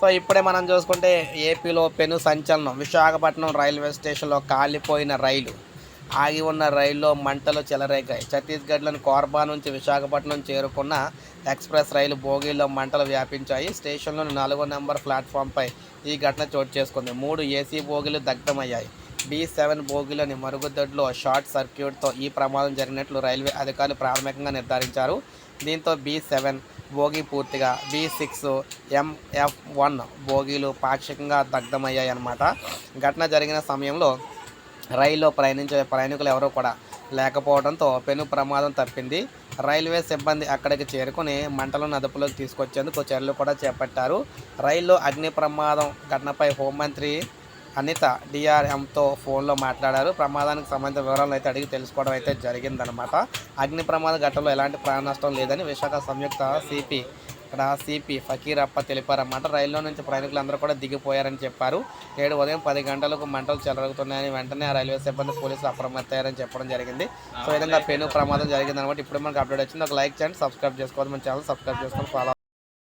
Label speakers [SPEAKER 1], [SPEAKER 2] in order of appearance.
[SPEAKER 1] So ఇప్పుడే మనం చూసుకుంటే ఏపీలో పెను సంచలనం. విశాఖపట్నం రైల్వే స్టేషన్లో కాలిపోయిన రైలు. ఆగి ఉన్న రైల్లో మంటలు చెలరేగాయి. ఛత్తీస్గఢ్లోని కోర్బా నుంచి విశాఖపట్నం చేరుకున్న ఎక్స్ప్రెస్ రైలు బోగీల్లో మంటలు వ్యాపించాయి. స్టేషన్లోని నాలుగో నెంబర్ ప్లాట్ఫామ్పై ఈ ఘటన చోటు చేసుకుంది. మూడు ఏసీ బోగీలు దగ్ధమయ్యాయి. బి సెవెన్ బోగిలోని మరుగుదొడ్లో షార్ట్ సర్క్యూట్తో ఈ ప్రమాదం జరిగినట్లు రైల్వే అధికారులు ప్రాథమికంగా నిర్ధారించారు. దీంతో బి సెవెన్ బోగి పూర్తిగా బి సిక్స్ ఎంఎఫ్ వన్ బోగీలు పాక్షికంగా దగ్ధమయ్యాయి అన్నమాట ఘటన జరిగిన సమయంలో రైల్లో ప్రయాణించే ప్రయాణికులు ఎవరూ కూడా లేకపోవడంతో పెను ప్రమాదం తప్పింది. రైల్వే సిబ్బంది అక్కడికి చేరుకుని మంటలను అదుపులోకి తీసుకొచ్చేందుకు చర్యలు కూడా చేపట్టారు. రైల్లో అగ్ని ప్రమాదం ఘటనపై హోంమంత్రి అనిత డిఆర్ఎంతో ఫోన్లో మాట్లాడారు. ప్రమాదానికి సంబంధించిన వివరాలను అయితే అడిగి తెలుసుకోవడం అయితే జరిగిందనమాట అగ్ని ప్రమాద ఘటనలో ఎలాంటి ప్రాణ నష్టం లేదని విశాఖ సంయుక్త సిపి ఇక్కడ సిపి ఫకీరప్ప తెలిపారన్నమాట. రైల్లో నుంచి ప్రయాణికులందరూ కూడా దిగిపోయారని చెప్పారు. ఏడు ఉదయం పది గంటలకు మంటలు చెలరుగుతున్నాయని వెంటనే ఆ రైల్వే సిబ్బంది పోలీసులు అప్రమత్తయ్యారని చెప్పడం జరిగింది. సో విధంగా పెను ప్రమాదం జరిగిందనమాట ఇప్పుడు మనకు అప్డేట్ వచ్చింది. ఒక లైక్ చేయండి సబ్స్క్రైబ్ చేసుకోవాలి మన ఛానల్ సబ్స్క్రైబ్ చేసుకొని ఫాలో